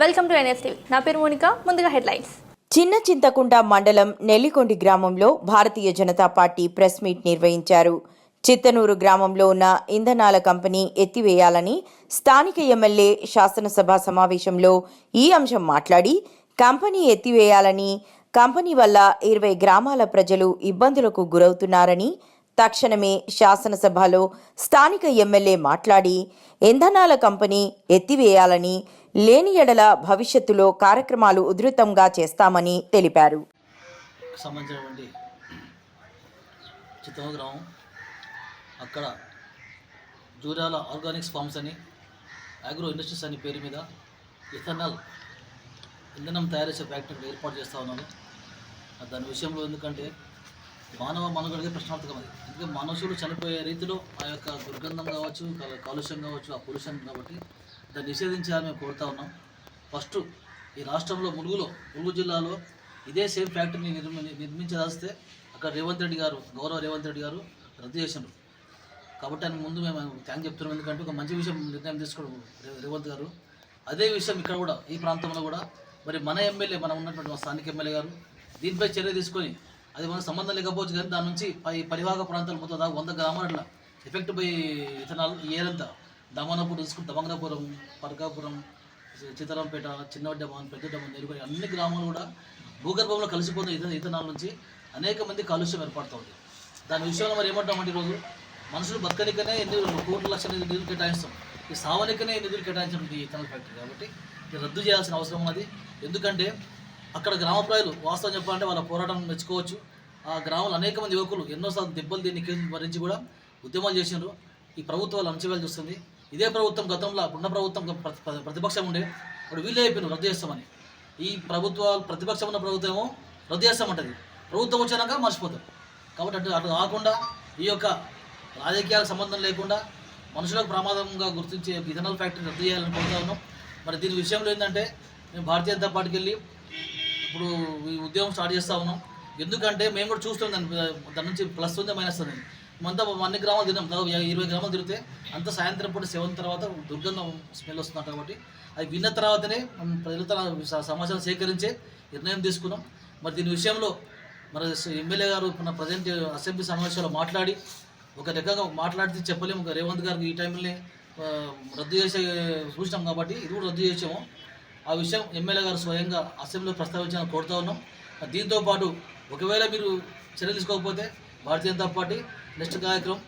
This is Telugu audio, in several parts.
వెల్కమ్ టు నా పేరు మోనిక. ముందుగా హెడ్లైన్స్. చిన్న చింతకుంట మండలం నెల్లికొండి గ్రామంలో Bharatiya Janata party press meet నిర్వహించారు. చిత్తనూరు గ్రామంలో ఉన్న ఇంధనాల కంపెనీ ఎత్తివేయాలని స్థానిక ఎమ్మెల్యే శాసనసభ సమావేశంలో ఈ అంశం మాట్లాడి కంపెనీ ఎత్తివేయాలని కంపెనీ వల్ల ఇరవై గ్రామాల ప్రజలు ఇబ్బందులకు గురవుతున్నారని తక్షణమే శాసనసభలో స్థానిక ఎమ్మెల్యే మాట్లాడి ఇంధనాల కంపెనీ ఎత్తివేయాలని లేని ఎడల భవిష్యత్తులో కార్యక్రమాలు ఉధృతంగా చేస్తామని తెలిపారు. సంబంధించినటువంటి చిత్తమ గ్రామం అక్కడ జూరాల ఆర్గానిక్స్ ఫార్మ్స్ అని అగ్రో ఇండస్ట్రీస్ అనే పేరు మీద ఇథనాల్ ఇంధనం తయారు చేసే ఫ్యాక్టరీ ఏర్పాటు చేస్తూ ఉన్నాను. దాని విషయంలో ఎందుకంటే మానవ మనుగడగా ప్రశ్నార్థకం అది. ఎందుకంటే మనుషులు చనిపోయే రీతిలో ఆ యొక్క దుర్గంధం కావచ్చు కాలుష్యం కావచ్చు ఆ పొల్యూషన్ కాబట్టి దాన్ని నిషేధించాలని మేము కోరుతా ఉన్నాం. ఫస్ట్ ఈ రాష్ట్రంలో ములుగులో ములుగు జిల్లాలో ఇదే సేమ్ ఫ్యాక్టరీని నిర్మి నిర్మించదాస్తే అక్కడ రేవంత్ రెడ్డి గారు గౌరవ రేవంత్ రెడ్డి గారు రద్దు చేసినారు కాబట్టి ఆయన ముందు మేము థ్యాంక్ చెప్తున్నాం. ఎందుకంటే ఒక మంచి విషయం నిర్ణయం తీసుకోవడం రే- రేవంత్ గారు. అదే విషయం ఇక్కడ కూడా ఈ ప్రాంతంలో కూడా మరి మన ఎమ్మెల్యే మనం ఉన్నటువంటి స్థానిక ఎమ్మెల్యే గారు దీనిపై చర్య తీసుకొని అది మనకు సంబంధం లేకపోవచ్చు కానీ దాని నుంచి పై పరివాహక ప్రాంతాలు మొత్తం దాకా వంద గ్రామాల ఎఫెక్ట్ పోయి ఇథనాల్ ఈ ఏరంతా దమనపూర్ తీసుకుంటే దమంగపురం పరకాపురం చిత్తరంపేట చిన్నవడ్డమన్ పెద్దడమన్ నెరుకొని అన్ని గ్రామాలు కూడా భూగర్భంలో కలిసిపోతున్న ఇథ ఇతనాల నుంచి అనేక మంది కాలుష్యం ఏర్పడుతుంది దాని విషయంలో మరి ఏమంటామంటే ఈరోజు మనుషులు బతకనికనే ఎన్ని కోట్ల లక్షల నిధులు కేటాయిస్తాం. ఈ సావనికనే నిధులు కేటాయించడం ఈ ఇథనాల్ ఫ్యాక్టరీ కాబట్టి ఇది రద్దు చేయాల్సిన అవసరం ఉన్నది. ఎందుకంటే అక్కడ గ్రామ ప్రజలు వాస్తవం చెప్పాలంటే వాళ్ళ పోరాటం మెచ్చుకోవచ్చు. ఆ గ్రామంలో అనేక మంది యువకులు ఎన్నోసార్లు దెబ్బలు దీన్ని కేసులు భరించి కూడా ఉద్యమాలు చేసినారు. ఈ ప్రభుత్వాలు అంచవేలు చూస్తుంది ఇదే ప్రభుత్వం గతంలో ఉన్న ప్రభుత్వం ప్రతిపక్షం ఉండే ఇప్పుడు వీళ్ళే చెప్పారు రద్దు చేస్తామని. ఈ ప్రభుత్వాలు ప్రతిపక్షం ఉన్న ప్రభుత్వం ఏమో రద్దు చేస్తామంటది. ప్రభుత్వం వచ్చినాక మర్చిపోతారు. కాబట్టి అటు అటు కాకుండా ఈ యొక్క రాజకీయాలకు సంబంధం లేకుండా మనుషులకు ప్రమాదంగా గుర్తించే ఇథనాల్ ఫ్యాక్టరీ రద్దు చేయాలని కోరుతా ఉన్నాం. మరి దీని విషయంలో ఏంటంటే మేము భారతీయ జనతా పార్టీకి వెళ్ళి ఇప్పుడు ఈ ఉద్యోగం స్టార్ట్ చేస్తూ ఉన్నాం. ఎందుకంటే మేము కూడా చూస్తున్నాం దాని దాని నుంచి ప్లస్ ఉంది మైనస్ ఉంది మొంత అన్ని గ్రామాలు తిన్నాం. ఇరవై గ్రామాలు తిరిగితే అంత సాయంత్రం పూట సెవెన్ తర్వాత దుర్గంధం స్మెల్ వస్తున్నాం కాబట్టి అది విన్న తర్వాతనే మనం ప్రజలతో సమాచారం సేకరించే నిర్ణయం తీసుకున్నాం. మరి దీని విషయంలో మరి ఎమ్మెల్యే గారు మన ప్రజెంట్ అసెంబ్లీ సమావేశంలో మాట్లాడి ఒక రకంగా మాట్లాడితే చెప్పలేము ఒక రేవంత్ గారికి ఈ టైంలోనే రద్దు చేసే చూసినాం కాబట్టి ఇది కూడా రద్దు చేసాము. ఆ విషయం ఎమ్మెల్యే గారు స్వయంగా అసెంబ్లీలో ప్రస్తావించాలని కోరుతా ఉన్నాం. దీంతో పాటు ఒకవేళ మీరు చర్యలు తీసుకోకపోతే భారతీయ జనతా పార్టీ నెక్స్ట్ కార్యక్రమం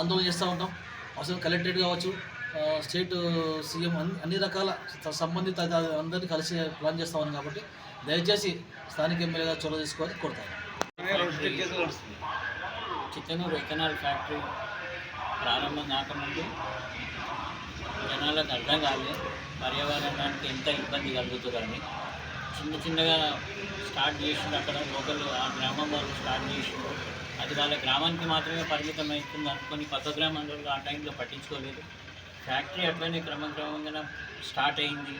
ఆందోళన చేస్తూ ఉంటాం. అసలు కలెక్టరేట్ కావచ్చు స్టేట్ సీఎం అన్ని అన్ని రకాల సంబంధిత అందరినీ కలిసి ప్లాన్ చేస్తా ఉన్నాం కాబట్టి దయచేసి స్థానిక ఎమ్మెల్యేగా చొరవ తీసుకోవాలని కోరుతాను. చిత్తనూరు ఇథనాల్ ఫ్యాక్టరీ ప్రారంభం కాకముందు జనాలకు అర్థం కాలేదు పర్యావరణానికి ఎంత ఇబ్బంది కలుగుతుందని. చిన్న చిన్నగా స్టార్ట్ చేసిండు అక్కడ లోకల్ ఆ గ్రామం వాళ్ళు స్టార్ట్ చేసిండు. అది వాళ్ళ గ్రామానికి మాత్రమే పరిమితం అవుతుంది అనుకొని పక్క గ్రామాల్లో ఆ టైంలో పట్టించుకోలేదు. ఫ్యాక్టరీ అట్లనే క్రమక్రమంగా స్టార్ట్ అయింది.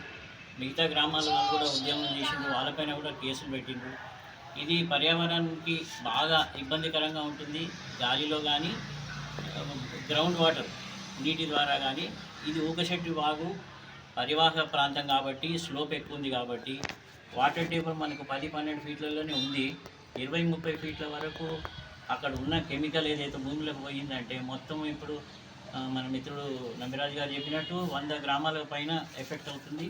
మిగతా గ్రామాల వాళ్ళు కూడా ఉద్యమం చేసిండ్రు వాళ్ళపైన కూడా కేసులు పెట్టిండ్రు ఇది పర్యావరణానికి బాగా ఇబ్బందికరంగా ఉంటుంది. గాలిలో కానీ గ్రౌండ్ వాటర్ నీటి ద్వారా కానీ ఇది ఊకశెట్టి వాగు పరివాహక ప్రాంతం కాబట్టి స్లోప్ ఎక్కువ ఉంది కాబట్టి వాటర్ టేబుల్ మనకు పది పన్నెండు ఫీట్లలోనే ఉంది. ఇరవై ముప్పై ఫీట్ల వరకు అక్కడ ఉన్న కెమికల్ ఏదైతే భూమిలోకి పోయిందంటే మొత్తం ఇప్పుడు మన మిత్రుడు నమ్మిరాజు గారు చెప్పినట్టు వంద గ్రామాల పైన ఎఫెక్ట్ అవుతుంది.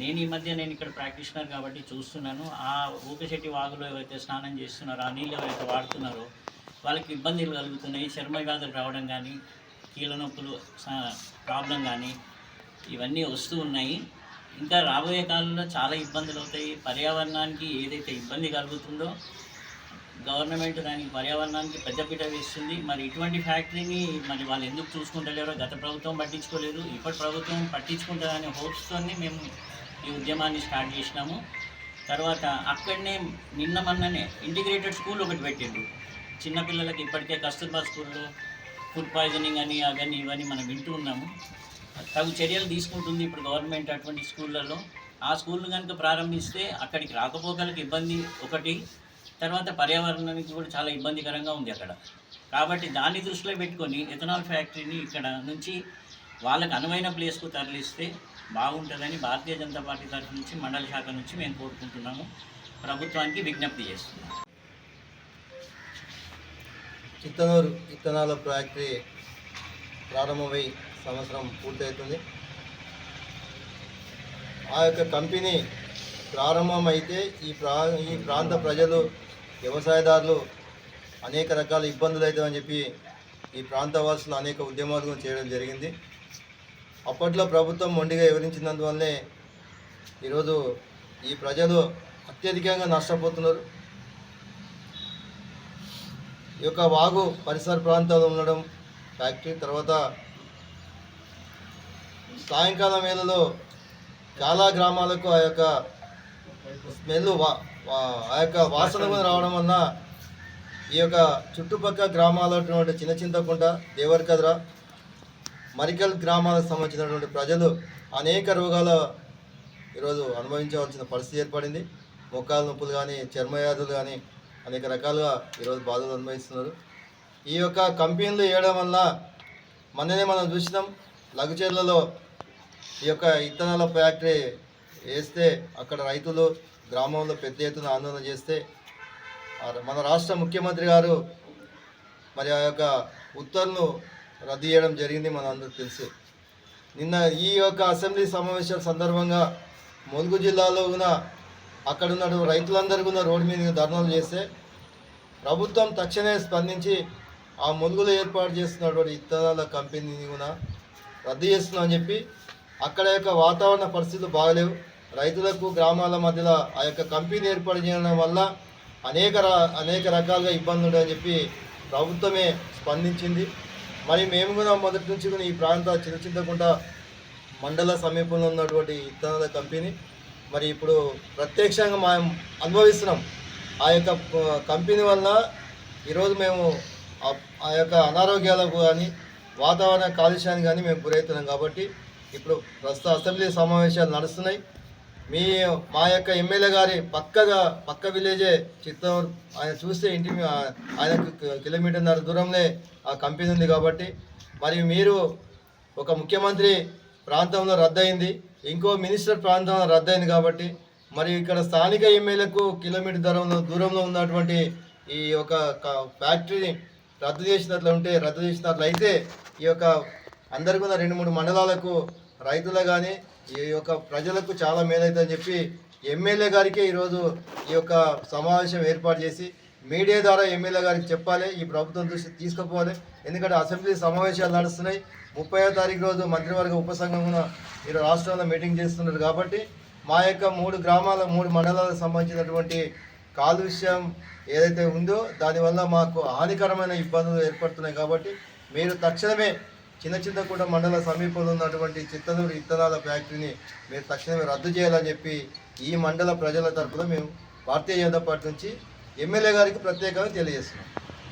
నేను ఈ మధ్య నేను ఇక్కడ ప్రాక్టీషనర్ కాబట్టి చూస్తున్నాను. ఆ ఊకశెట్టి వాగులో ఎవరైతే స్నానం చేస్తున్నారో ఆ నీళ్ళు ఎవరైతే వాడుతున్నారో వాళ్ళకి ఇబ్బందులు కలుగుతున్నాయి. చర్మ వ్యాధులు రావడం కానీ కీళ్ళ నొప్పులు ప్రాబ్లం కానీ ఇవన్నీ వస్తూ ఉన్నాయి. ఇంకా రాబోయే కాలంలో చాలా ఇబ్బందులు అవుతాయి. పర్యావరణానికి ఏదైతే ఇబ్బంది కలుగుతుందో గవర్నమెంట్ దానికి పర్యావరణానికి పెద్దపీట వేస్తుంది. మరి ఇటువంటి ఫ్యాక్టరీని మరి వాళ్ళు ఎందుకు చూసుకుంటలేరో గత ప్రభుత్వం పట్టించుకోలేదు. ఇప్పటి ప్రభుత్వం పట్టించుకుంటుందనే హోప్స్తోనే మేము ఈ ఉద్యమాన్ని స్టార్ట్ చేసినాము. తర్వాత అక్కడనే నిన్న మొన్ననే ఇంటిగ్రేటెడ్ స్కూల్ ఒకటి పెట్టిండు చిన్నపిల్లలకి ఇప్పటికే కస్తూర్బా స్కూల్లో ఫుడ్ పాయిజనింగ్ అని అవన్నీ ఇవన్నీ మనం వింటూ ఉన్నాము. తగు చర్యలు తీసుకుంటుంది ఇప్పుడు గవర్నమెంట్ అటువంటి స్కూళ్ళల్లో. ఆ స్కూల్ను కనుక ప్రారంభిస్తే అక్కడికి రాకపోకలకు ఇబ్బంది ఒకటి. తర్వాత పర్యావరణానికి కూడా చాలా ఇబ్బందికరంగా ఉంది అక్కడ. కాబట్టి దాన్ని దృష్టిలో పెట్టుకొని ఎథనాల్ ఫ్యాక్టరీని ఇక్కడ నుంచి వాళ్ళకి అనువైన ప్లేస్కు తరలిస్తే బాగుంటుందని భారతీయ జనతా పార్టీ తరఫు నుంచి మండల శాఖ నుంచి మేము కోరుకుంటున్నాము. ప్రభుత్వానికి విజ్ఞప్తి చేస్తున్నాం చిత్తనూరు ఇత్తనాల ఫ్యాక్టరీ ప్రారంభమై సంవత్సరం పూర్తవుతుంది ఆ యొక్క కంపెనీ ప్రారంభమైతే ఈ ప్రా ఈ ప్రాంత ప్రజలు వ్యవసాయదారులు అనేక రకాల ఇబ్బందులు అవుతాయని చెప్పి ఈ ప్రాంత వాసులు అనేక ఉద్యమాలు చేయడం జరిగింది. అప్పట్లో ప్రభుత్వం మొండిగా వివరించినందువల్లే ఈరోజు ఈ ప్రజలు అత్యధికంగా నష్టపోతున్నారు. ఈ యొక్క వాగు పరిసర ప్రాంతాలు ఉండడం ఫ్యాక్టరీ తర్వాత సాయంకాలం వేళలో చాలా గ్రామాలకు ఆ యొక్క స్మెల్ వా- ఆ యొక్క వాసన రావడం వలన ఈ యొక్క చుట్టుపక్కల గ్రామాల్లో చిన్న చింతకుంట దేవరకద్ర మరికల్ గ్రామాలకు సంబంధించినటువంటి ప్రజలు అనేక రోగాల ఈరోజు అనుభవించవలసిన పరిస్థితి ఏర్పడింది. మొక్కాల నొప్పులు కానీ చర్మవ్యాధులు కానీ అనేక రకాలుగా ఈరోజు బాధలు అనుభవిస్తున్నారు. ఈ యొక్క కంపెనీలు వేయడం వల్ల మొన్ననే మనం చూసినాం లఘుచర్లలో ఈ యొక్క ఇత్తనాల ఫ్యాక్టరీ వేస్తే అక్కడ రైతులు గ్రామంలో పెద్ద ఎత్తున ఆందోళన చేస్తే మన రాష్ట్ర ముఖ్యమంత్రి గారు మరి ఆ యొక్క ఉత్తర్వులు రద్దు చేయడం జరిగింది మన అందరికి తెలుసు. నిన్న ఈ యొక్క అసెంబ్లీ సమావేశాల సందర్భంగా ములుగు జిల్లాలో ఉన్న అక్కడ ఉన్న రైతులందరూ కూడా రోడ్డు మీద ధర్నాలు చేస్తే ప్రభుత్వం తక్షణమే స్పందించి ఆ ములుగులో ఏర్పాటు చేస్తున్నటువంటి ఇత్తనాల కంపెనీని కూడా రద్దు చేస్తున్నామని చెప్పి అక్కడ యొక్క వాతావరణ పరిస్థితులు బాగలేవు. రైతులకు గ్రామాల మధ్యలో ఆ యొక్క కంపెనీ ఏర్పాటు చేయడం వల్ల అనేక అనేక రకాలుగా ఇబ్బందులు ఉంటాయని చెప్పి ప్రభుత్వమే స్పందించింది. మరి మేము కూడా మొదటి నుంచి కూడా ఈ ప్రాంత చిన్నచింతకుంట మండల సమీపంలో ఉన్నటువంటి ఇత్తనాల కంపెనీ. మరి ఇప్పుడు ప్రత్యక్షంగా మేము అనుభవిస్తున్నాం. ఆ యొక్క కంపెనీ వల్ల ఈరోజు మేము ఆ- ఆ యొక్క అనారోగ్యాలకు కానీ వాతావరణ కాలుష్యానికి కానీ మేము గురవుతున్నాం కాబట్టి ఇప్పుడు ప్రస్తుత అసెంబ్లీ సమావేశాలు నడుస్తున్నాయి. మీ మా యొక్క ఎమ్మెల్యే గారి పక్కగా పక్క విలేజే చిత్తూరు ఆయన చూస్తే ఇంటి ఆయన కిలోమీటర్ కిలోమీటర్న్నర దూరంలో ఆ కంపెనీ ఉంది కాబట్టి మరి మీరు ఒక ముఖ్యమంత్రి ప్రాంతంలో రద్దయింది ఇంకో మినిస్టర్ ప్రాంతంలో రద్దయింది కాబట్టి మరి ఇక్కడ స్థానిక ఎమ్మెల్యేకు కిలోమీటర్ దూరంలో దూరంలో ఉన్నటువంటి ఈ యొక్క ఫ్యాక్టరీని రద్దు చేసినట్లు ఉంటే రద్దు చేసినట్లయితే ఈ యొక్క అందరికీ ఉన్న రెండు మూడు మండలాలకు రైతులు కానీ ఈ యొక్క ప్రజలకు చాలా మేలైతుందని చెప్పి ఎమ్మెల్యే గారికి ఈరోజు ఈ యొక్క సమావేశం ఏర్పాటు చేసి మీడియా ద్వారా ఎమ్మెల్యే గారికి చెప్పాలి ఈ ప్రభుత్వం దృష్టి తీసుకుపోవాలి. ఎందుకంటే అసెంబ్లీ సమావేశాలు నడుస్తున్నాయి. ముప్పైవ తారీఖు రోజు మంత్రివర్గ ఉపసంఘం కూడా ఈరోజు రాష్ట్రంలో మీటింగ్ చేస్తున్నారు కాబట్టి మా యొక్క మూడు గ్రామాల మూడు మండలాలకు సంబంధించినటువంటి కాలుష్యం ఏదైతే ఉందో దానివల్ల మాకు హానికరమైన ఇబ్బందులు ఏర్పడుతున్నాయి కాబట్టి మీరు తక్షణమే చిన్న చింతకుంట మండల సమీపంలో ఉన్నటువంటి చిత్తనూరు ఇత్తనాల ఫ్యాక్టరీని మీరు తక్షణమే రద్దు చేయాలని చెప్పి ఈ మండల ప్రజల తరఫున మేము భారతీయ జనతా పార్టీ నుంచి ఎమ్మెల్యే గారికి ప్రత్యేకంగా తెలియజేస్తున్నాం.